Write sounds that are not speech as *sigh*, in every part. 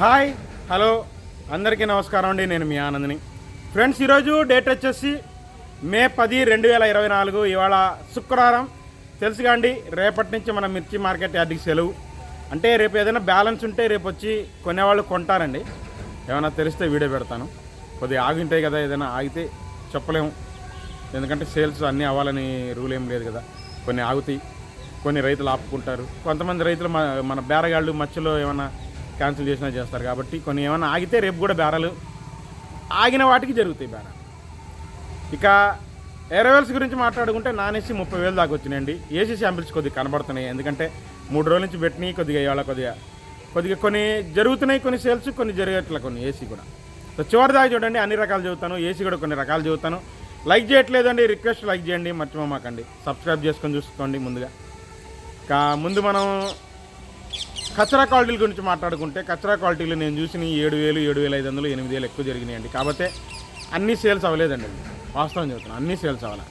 Hi hello. అందరికీ నమస్కారం అండి. నేను మీ ఆనందని. ఫ్రెండ్స్ ఈరోజు డేట్ వచ్చేసి మే పది రెండు వేల ఇరవై నాలుగు ఇవాళ శుక్రవారం. తెలుసుగా అండి రేపటి నుంచి మన మిర్చి మార్కెట్ యార్డ్కి సెలవు. అంటే రేపు ఏదైనా బ్యాలెన్స్ ఉంటే రేపు వచ్చి కొనేవాళ్ళు కొంటారండి. ఏమైనా తెలిస్తే వీడియో పెడతాను. కొద్దిగా ఆగింటాయి కదా ఏదైనా ఆగితే చెప్పలేము. ఎందుకంటే సేల్స్ అన్నీ అవ్వాలని రూల్ ఏం లేదు కదా. కొన్ని ఆగుతాయి కొన్ని రైతులు ఆపుకుంటారు. కొంతమంది రైతులు మన మన బేరగాళ్ళు మధ్యలో ఏమైనా క్యాన్సిల్ చేసినా చేస్తారు. కాబట్టి కొన్ని ఏమైనా ఆగితే రేపు కూడా బేరాలు ఆగిన వాటికి జరుగుతాయి బేరాలు. ఇక ఎరవేల్స్ గురించి మాట్లాడుకుంటే నానేసి ముప్పై వేలు దాకా వచ్చినాయండి. ఏసీ శాంపిల్స్ కొద్దిగా కనబడుతున్నాయి. ఎందుకంటే మూడు రోజుల నుంచి పెట్టినాయి కొద్దిగా ఇవాళ కొద్దిగా కొద్దిగా కొన్ని జరుగుతున్నాయి కొన్ని సేల్స్ కొన్ని జరిగేట్లే కొన్ని ఏసీ కూడా. సో చివరి దాకా చూడండి అన్ని రకాలు చదువుతాను. ఏసీ కూడా కొన్ని రకాలు చదువుతాను. లైక్ చేయట్లేదండి రిక్వెస్ట్ లైక్ చేయండి. మర్చిపోమాకండి. సబ్స్క్రైబ్ చేసుకొని చూసుకోండి ముందుగా. ఇంకా ముందు మనం కచరా క్వాలిటీల గురించి మాట్లాడుకుంటే కచరా క్వాలిటీలు నేను చూసిన ఏడు వేలు ఏడు వేల ఐదు వందలు ఎనిమిది వేలు ఎక్కువ జరిగినాయండి. కాబట్టి అన్ని సేల్స్ అవ్వలేదండి వాస్తవం చెబుతున్నాను అన్ని సేల్స్ అవ్వాలి.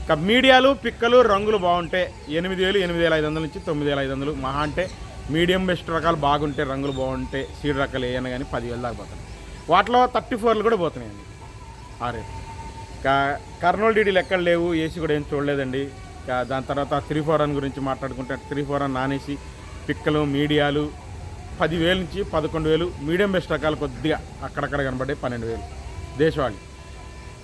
ఇంకా మీడియాలు పిక్కలు రంగులు బాగుంటే ఎనిమిది వేలు ఎనిమిది వేల ఐదు వందల నుంచి తొమ్మిది వేల ఐదు వందలు మహా అంటే మీడియం బెస్ట్ రకాలు బాగుంటే రంగులు బాగుంటే సీడ్ రకాలు ఏమైనా కానీ పదివేలు దాకా పోతున్నాయి వాటిలో థర్టీ ఫోర్లు కూడా పోతున్నాయండి. ఆ రేట్. ఇంకా కర్నూలు డీడీలు ఎక్కడ లేవు ఏసీ కూడా ఏం చూడలేదండి. దాని తర్వాత త్రీ ఫోర్ వన్ గురించి మాట్లాడుకుంటే three four one non AC పిక్కలు మీడియాలు పదివేలు నుంచి పదకొండు వేలు మీడియం బెస్ట్ రకాలు కొద్దిగా అక్కడక్కడ కనబడ్డాయి పన్నెండు వేలు. దేశవాళి.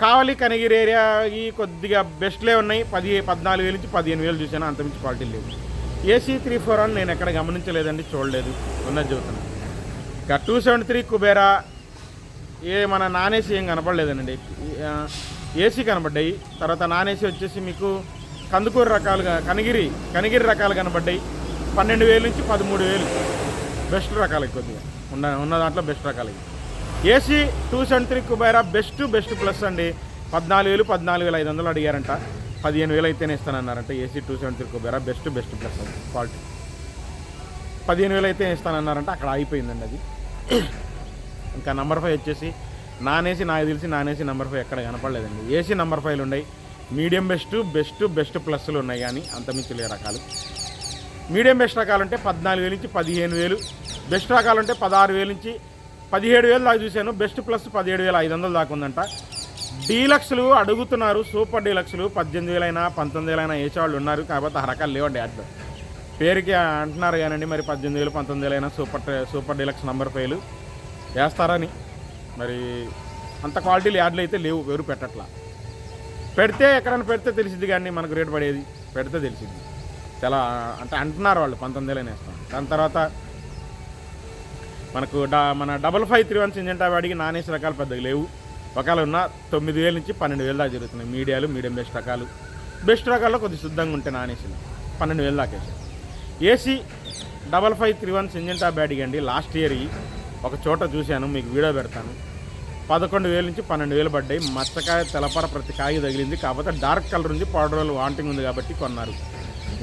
కావలి కనగిరి ఏరియా ఈ కొద్దిగా బెస్ట్లే ఉన్నాయి. పది పద్నాలుగు వేలు నుంచి పదిహేను వేలు చూసాను అంతమించి క్వాలిటీ లేవు. ఏసీ త్రీ ఫోర్ వన్ నేను ఎక్కడ గమనించలేదండి చూడలేదు. ఉన్నది చెబుతున్నాను ఇక టూ సెవెంటీ త్రీ కుబేరా ఏ మన నాన్ ఏసీ ఏం కనపడలేదండి. ఏసీ కనబడ్డాయి. తర్వాత నాన్ ఏసీ వచ్చేసి మీకు కందుకూరు రకాలుగా కనిగిరి కనిగిరి రకాలు కనబడ్డాయి. పన్నెండు వేలు నుంచి పదమూడు వేలు. బెస్ట్ రకాలు కొద్దిగా. ఉన్న ఉన్న దాంట్లో బెస్ట్ రకాలు AC two seventy three Kubera best best plus అండి. పద్నాలుగు వేలు పద్నాలుగు వేల ఐదు వందలు అడిగారంట. పదిహేను వేలు అయితేనే ఇస్తానన్నారంట AC two seventy three Kubera best best plus అండి. క్వాలిటీ పదిహేను వేలు అయితే ఇస్తానన్నారంట. అక్కడ అయిపోయిందండి అది. ఇంకా నంబర్ ఫైవ్ వచ్చేసి నాన్ ఏసీ నాకు తెలిసి నాన్ ఏసీ నంబర్ ఫైవ్ ఎక్కడ కనపడలేదండి. ఏసీ నంబర్ ఫైవ్లు ఉన్నాయి. మీడియం బెస్ట్ బెస్ట్ బెస్ట్ ప్లస్లు ఉన్నాయి కానీ అంతమించి లే రకాలు. మీడియం బెస్ట్ రకాలు అంటే పద్నాలుగు వేలు నుంచి పదిహేను వేలు. బెస్ట్ రకాలు అంటే పదహారు వేలు నుంచి పదిహేడు వేలు దాకా చూశాను. బెస్ట్ ప్లస్ పదిహేడు వేల ఐదు వందలు దాకా ఉందంట. డీలక్స్లు అడుగుతున్నారు. సూపర్ డీలక్స్లు. పద్దెనిమిది వేలైనా పంతొమ్మిది వేలైనా వేసేవాళ్ళు ఉన్నారు. కాకపోతే ఆ రకాలు లేవండి యాడ్లో. పేరుకి అంటున్నారు కానండి మరి పద్దెనిమిది వేలు పంతొమ్మిది వేలైనా సూపర్ సూపర్ డీలక్స్ నంబర్ ఫైవ్లు వేస్తారని. మరి అంత క్వాలిటీలు యాడ్లు అయితే లేవు. ఎవరు పెట్టట్లా. పెడితే ఎక్కడైనా పెడితే తెలిసిద్ది కానీ మనకు రేటు పడేది. పెడితే తెలిసిద్ది. చాలా అంటే అంటున్నారు వాళ్ళు పంతొమ్మిది వేలు వేస్తాం దాని తర్వాత మనకు డా మన double five three one Syngenta వాడికి నాన్ ఏసీ రకాలు పెద్దగా లేవు. ఒకవేళ ఉన్న తొమ్మిది వేల నుంచి పన్నెండు వేలు దాకా జరుగుతున్నాయి. మీడియాలు మీడియం బెస్ట్ రకాలు. బెస్ట్ రకాల్లో కొద్దిగా శుద్ధంగా ఉంటాయి నాన్ ఏసీలు పన్నెండు వేలు దాకా వేసాయి AC double five three one Syngenta batting అండి. లాస్ట్ ఇయర్ ఒక చోట చూశాను మీకు వీడియో పెడతాను. పదకొండు వేల నుంచి పన్నెండు వేలు పడ్డాయి. మచ్చకాయ తెలపర ప్రతి కాయ తగిలింది. కాకపోతే డార్క్ కలర్ ఉంది పౌడర్ వాంటింగ్ ఉంది కాబట్టి కొన్నారు.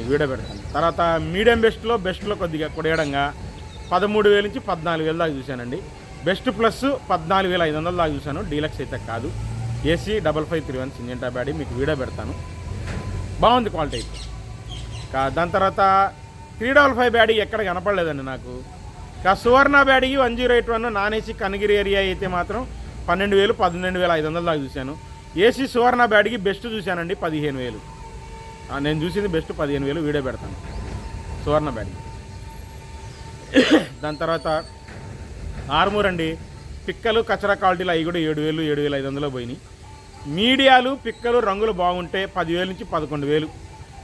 వీడియో పెడతాను. తర్వాత మీడియం బెస్ట్లో బెస్ట్లో కొద్దిగా కొడేయడంగా పదమూడు వేల నుంచి పద్నాలుగు వేల దాకా చూశానండి. బెస్ట్ ప్లస్ పద్నాలుగు వేల ఐదు వందల దాకా చూశాను. డీలక్స్ అయితే కాదు. AC double five three one Syngenta బ్యాడీ మీకు వీడియో పెడతాను. బాగుంది క్వాలిటీ అయితే. కా- దాని తర్వాత త్రీ డబల్ ఫైవ్ బ్యాడీ ఎక్కడ కనపడలేదండి నాకు. కా Suvarna బ్యాడీ one zero eight one non AC Kanagiri area అయితే మాత్రం పన్నెండు వేలు పన్నెండు వేల ఐదు వందల దాకా చూశాను. ఏసీ సువర్ణ బ్యాడీకి బెస్ట్ చూశానండి పదిహేను వేలు. నేను చూసింది బెస్ట్ పదిహేను వేలు వీడియో పెడతాను. సువర్ణ బ్యాడీ దాని తర్వాత ఆర్మూర్ అండి. పిక్కలు కచరా క్వాలిటీలు అవి కూడా ఏడు వేలు ఏడు వేల ఐదు వందలు పోయినాయి. మీడియాలు పిక్కలు రంగులు బాగుంటే పదివేల నుంచి పదకొండు వేలు.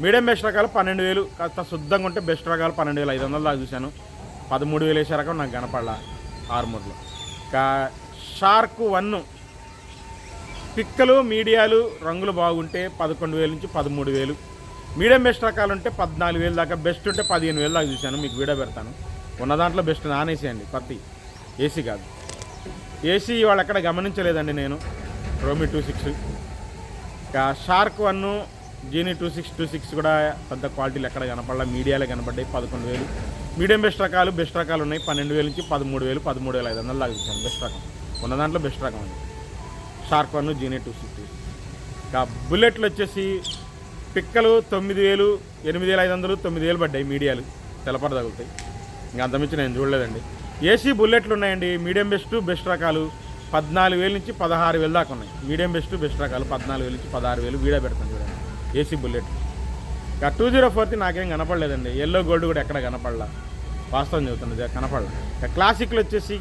మీడియం బెస్ట్ రకాలు పన్నెండు వేలు. కాస్త శుద్ధంగా ఉంటే బెస్ట్ రకాలు పన్నెండు వేల ఐదు వందలు దాకా చూశాను. పదమూడు వేలు వేసే రకం నాకు కనపడలా ఆర్మూర్లో. ఇంకా షార్క్ వన్. పిక్కలు మీడియాలు రంగులు బాగుంటే పదకొండు వేలు నుంచి పదమూడు వేలు. మీడియం బెస్ట్ రకాలు ఉంటే పద్నాలుగు వేలు దాకా బెస్ట్ ఉంటే పదిహేను వేలు దాకా చూశాను. మీకు వీడియో పెడతాను. ఉన్న దాంట్లో బెస్ట్ నాన్ ఏసీ అండి కొత్త ఏసీ కాదు. ఏసీ వాళ్ళు ఎక్కడ గమనించలేదండి నేను. రోమి టూ సిక్స్ ఇంకా shark one genie two six two six కూడా పెద్ద క్వాలిటీలు ఎక్కడ కనపడలా మీడియాలో కనపడ్డాయి పదకొండు వేలు. మీడియం బెస్ట్ రకాలు బెస్ట్ రకాలు ఉన్నాయి. పన్నెండు వేలు నుంచి పదమూడు వేలు పదమూడు వేల ఐదు వందలు దాకా చూశాను. బెస్ట్ రకం. ఉన్న దాంట్లో బెస్ట్ రకం అండి shark one genie two six ఇంకా బుల్లెట్లు వచ్చేసి పిక్కలు తొమ్మిది వేలు ఎనిమిది వేల ఐదు వందలు తొమ్మిది వేలు పడ్డాయి మీడియాలు. తెలపడ తగులుతాయి. ఇంకా అంతమించి నేను చూడలేదండి. ఏసీ బుల్లెట్లు ఉన్నాయండి. మీడియం బెస్ట్ బెస్ట్ రకాలు పద్నాలుగు వేల నుంచి పదహారు వేలు దాకా ఉన్నాయి. మీడియం బెస్ట్ బెస్ట్ రకాలు పద్నాలుగు వేల నుంచి పదహారు వేలు వీడియో పెడతాను చూడండి. ఏసీ బుల్లెట్ ఇక టూ జీరో ఫోర్త్ నాకేం కనపడలేదండి. ఎల్లో గోల్డ్ కూడా ఎక్కడ కనపడలా. వాస్తవం చెబుతున్నది కనపడలా. ఇక క్లాసిక్లు వచ్చేసి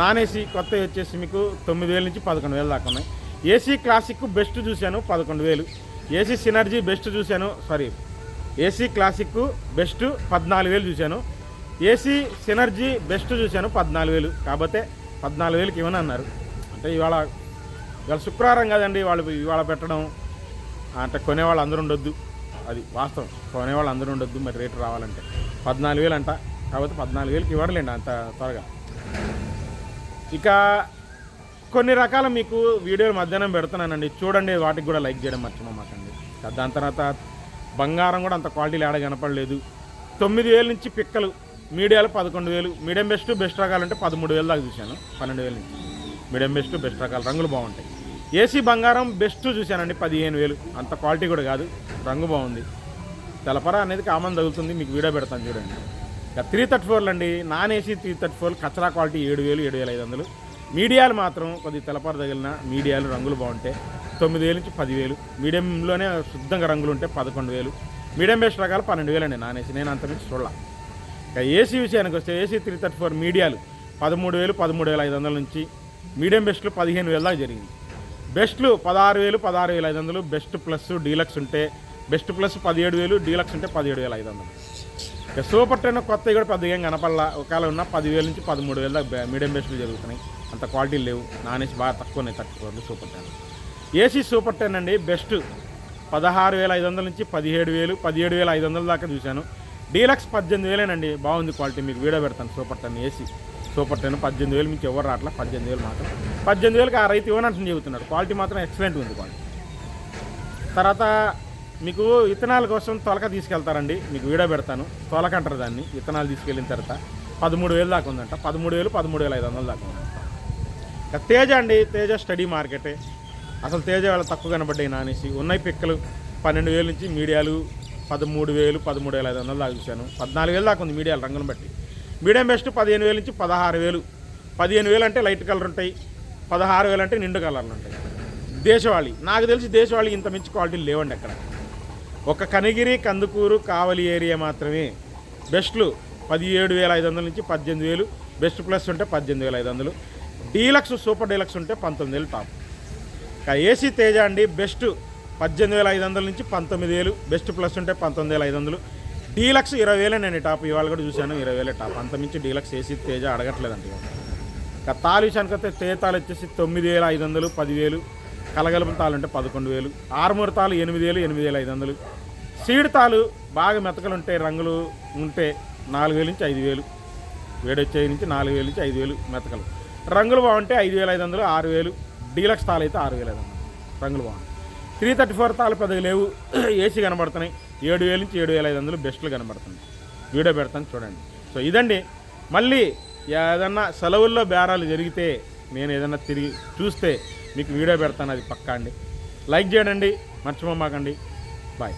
నాన్ ఏసీ కొత్త వచ్చేసి మీకు తొమ్మిది వేల నుంచి పదకొండు వేలు దాకా ఉన్నాయి. ఏసీ క్లాసిక్ బెస్ట్ చూశాను పదకొండు వేలు. ఏసీ సినర్జీ బెస్ట్ చూశాను. సారీ ఏసీ క్లాసిక్ బెస్ట్ పద్నాలుగు వేలు చూశాను. ఏసీ సినర్జీ బెస్ట్ చూశాను పద్నాలుగు వేలు. కాకపోతే పద్నాలుగు వేలకి ఇవ్వను అన్నారు. అంటే ఇవాళ ఇవాళ శుక్రవారం కదండి వాళ్ళు ఇవాళ పెట్టడం. అంటే కొనేవాళ్ళు అందరూ ఉండొద్దు. అది వాస్తవం. కొనేవాళ్ళు అందరూ ఉండొద్దు మరి రేటు రావాలంటే. పద్నాలుగు వేలు అంట. కాబట్టి పద్నాలుగు వేలకి ఇవ్వడలేండి అంత త్వరగా. ఇక కొన్ని రకాల మీకు వీడియోలు మధ్యాహ్నం పెడుతున్నానండి. చూడండి వాటికి కూడా లైక్ చేయడం మర్చిపోమాకండి దాని తర్వాత బంగారం కూడా అంత క్వాలిటీలు ఆడ కనపడలేదు. తొమ్మిది వేల నుంచి పిక్కలు మీడియాలు పదకొండు వేలు మీడియం బెస్ట్ బెస్ట్ రకాలు అంటే పదమూడు వేలు దాకా చూశాను పన్నెండు వేల నుంచి. మీడియం బెస్ట్ బెస్ట్ రకాలు రంగులు బాగుంటాయి. ఏసీ బంగారం బెస్ట్ చూశానండి పదిహేను వేలు. అంత క్వాలిటీ కూడా కాదు రంగు బాగుంది. తెలపర అనేది కామన్ తగులుతుంది మీకు వీడియో పెడతాను చూడండి. ఇక త్రీ థర్టీ ఫోర్లు అండి non AC three thirty four కచరా quality ఏడు వేలు ఏడు వేల ఐదు వందలు. మీడియాలు మాత్రం కొద్ది తెలపర తగిలిన మీడియాలు రంగులు బాగుంటాయి తొమ్మిది వేలు నుంచి పదివేలు. మీడియంలోనే శుద్ధంగా రంగులు ఉంటే పదకొండు వేలు. మీడియం బేస్ రకాలు పన్నెండు వేలు అండి నాన్ ఏసీ నేను అంత మించి చూడాల. ఇక ఏసీ విషయానికి వస్తే ఏసీ త్రీ థర్టీ ఫోర్ మీడియాలు పదమూడు వేలు పదమూడు వేల ఐదు వందల నుంచి మీడియం బెస్ట్లు పదిహేను వేల దాకా జరిగింది. బెస్ట్లు పదహారు వేలు పదహారు వేల ఐదు వందలు. బెస్ట్ ప్లస్ డీలక్స్ ఉంటే బెస్ట్ ప్లస్ పదిహేడు వేలు డీలక్స్ ఉంటే పదిహేడు వేల ఐదు వందలు. ఇక సూపర్ టెన్ కొత్త కూడా పెద్దగా ఏం కనపడలా. ఒకవేళ ఉన్న పదివేల నుంచి పదమూడు వేల దాకా మీడియం బేస్లు జరుగుతున్నాయి. అంత క్వాలిటీ లేవు. నాన్ ఏసీ బాగా తక్కువ ఉన్నాయి thirty super ten. AC super ten అండి. బెస్ట్. పదహారు వేల ఐదు వందల నుంచి పదిహేడు వేలు పదిహేడు వేల ఐదు వందల దాకా చూశాను. డీలక్స్ పద్దెనిమిది వేలేనండి బాగుంది క్వాలిటీ మీకు వీడియో పెడతాను. Super ten AC. Super ten పద్దెనిమిది వేలు మీకు ఎవరు రావట్లా? పద్దెనిమిది వేలు మాత్రం. పద్దెనిమిది వేలకు ఆ రైతు ఇవ్వనట్టు చెబుతున్నాడు. క్వాలిటీ మాత్రం ఎక్సలెంట్ ఉంది క్వాలిటీ తర్వాత మీకు విత్తనాల కోసం తొలక తీసుకెళ్తారండి. మీకు వీడియో పెడతాను. తొలక అంటారు దాన్ని. విత్తనాలు తీసుకెళ్ళిన తర్వాత పదమూడు వేలు దాకా ఉందంట. పదమూడు వేలు పదమూడు వేల ఐదు వందల దాకా ఉందంట. ఇక తేజ అండి. తేజ స్టడీ మార్కెటే. అసలు తేజ వాళ్ళ తక్కువ కనబడ్డాయి నానేసి. ఉన్నాయి పిక్కలు పన్నెండు వేలు నుంచి మీడియాలు పదమూడు వేలు పదమూడు వేల ఐదు వందలు దాకా చూశాను. పద్నాలుగు వేలు దాకా ఉంది మీడియాలు రంగును బట్టి. మీడియం బెస్ట్ పదిహేను వేలు నుంచి పదహారు వేలు. పదిహేను వేలు అంటే లైట్ కలర్ ఉంటాయి. పదహారు వేలు అంటే నిండు కలర్లు ఉంటాయి. దేశవాళీ. నాకు తెలిసి దేశవాళి ఇంత మించి క్వాలిటీలు లేవండి అక్కడ ఒక కనగిరి కందుకూరు కావలి ఏరియా మాత్రమే. బెస్ట్లు పదిహేడు వేల ఐదు వందల నుంచి పద్దెనిమిది వేలు. బెస్ట్ ప్లస్ ఉంటే పద్దెనిమిది వేల ఐదు వందలు. డీలక్స్ సూపర్ డీలక్స్ ఉంటే పంతొమ్మిది వేలు టాప్. ఇక ఏసీ తేజ అండి బెస్ట్ పద్దెనిమిది వేల ఐదు వందల నుంచి పంతొమ్మిది వేలు. బెస్ట్ ప్లస్ ఉంటే పంతొమ్మిది వేల ఐదు వందలు. డీలక్స్ ఇరవై వేలే నేను టాప్. ఇవాళ కూడా చూశాను ఇరవై వేలే టాప్. అంతమించి డీలక్స్ ఏసీ తేజ అడగట్లేదండి ఇక తాలు విషయానికి వస్తే తేతాలు వచ్చేసి తొమ్మిది వేల ఐదు వందలు పదివేలు. కలగలుపుల తాలు అంటే పదకొండు వేలు ఆరుమూరు తాలు ఎనిమిది వేలు ఎనిమిది వేల ఐదు వందలు. సీడ్ తాలు బాగా మెతకలు ఉంటాయి రంగులు ఉంటే నాలుగు వేలు నుంచి ఐదు వేలు. వేడొచ్చే నుంచి నాలుగు వేలు నుంచి ఐదు వేలు మెతకలు. రంగులు బాగుంటే ఐదు వేల ఐదు వందలు ఆరు వేలు. డీలక్స్ తాలు అయితే ఆరు వేల ఐదు వందలు. రంగులు బాగుంటాయి. త్రీ థర్టీ ఫోర్ తాలు పెద్దగా లేవు. *clears throat* ఏసీ కనబడుతున్నాయి. ఏడు వేల నుంచి ఏడు వేల ఐదు వందలు బెస్ట్లు కనబడుతున్నాయి. వీడియో పెడతాను చూడండి. సో ఇదండి. మళ్ళీ ఏదన్నా సెలవుల్లో బేరాలు జరిగితే నేను ఏదన్నా తిరిగి చూస్తే మీకు వీడియో పెడతాను అది పక్కా అండి. లైక్ చేయండి మర్చిపోమాకండి. బాయ్